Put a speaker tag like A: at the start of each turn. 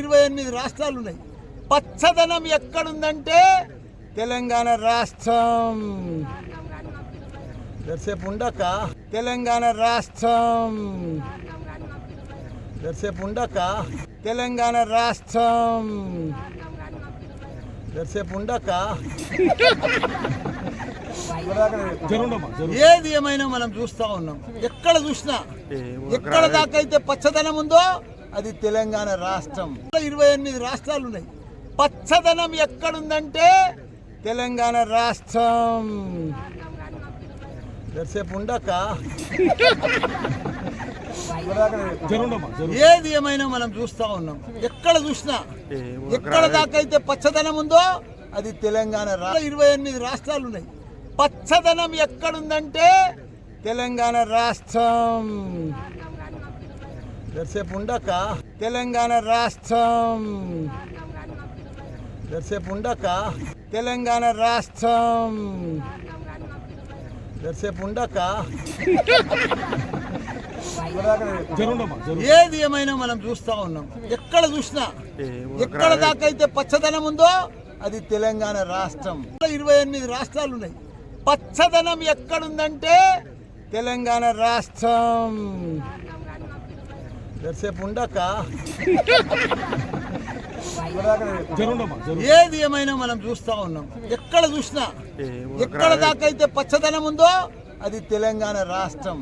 A: ఇరవై ఎనిమిది రాష్ట్రాలు ఉన్నాయి పచ్చదనం ఎక్కడుందంటే తెలంగాణ రాష్ట్రం. దర్సేపు ఉండక తెలంగాణ రాష్ట్రం. దర్సేపు ఉండక తెలంగాణ రాష్ట్రం. దర్సేపు ఉండక ఏది ఏమైనా మనం చూస్తా ఉన్నాం. ఎక్కడ చూసినా. ఎక్కడ దాకా అయితే పచ్చదనం ఉందో అది తెలంగాణ రాష్ట్రం. ఇరవై ఎనిమిది రాష్ట్రాలు ఉన్నాయి. పచ్చదనం ఎక్కడుందంటే తెలంగాణ రాష్ట్రం. దర్సేపు ఉండక. ఏది ఏమైనా మనం చూస్తా ఉన్నాం. ఎక్కడ చూసినా ఎక్కడ దాకా అయితే పచ్చదనం ఉందో అది తెలంగాణ రాష్ట్రం ఇరవై ఎనిమిది రాష్ట్రాలు ఉన్నాయి. పచ్చదనం ఎక్కడుందంటే తెలంగాణ రాష్ట్రం. దర్సేపు ఉండక. తెలంగాణ రాష్ట్రం. దర్సేపు ఉండక. తెలంగాణ రాష్ట్రం. దర్సేపు ఉండక. ఏది ఏమైనా మనం చూస్తా ఉన్నాం. ఎక్కడ చూసినా ఎక్కడ దాకా అయితే పచ్చదనం ఉందో అది తెలంగాణ రాష్ట్రం. ఇరవై ఎనిమిది రాష్ట్రాలు ఉన్నాయి. పచ్చదనం ఎక్కడుందంటే తెలంగాణ రాష్ట్రం. దర్సేపు ఉండక? ఏది ఏమైనా మనం చూస్తా ఉన్నాం. ఎక్కడ చూసినా? ఎక్కడ దాకా అయితే పచ్చదనం ఉందో అది తెలంగాణ రాష్ట్రం.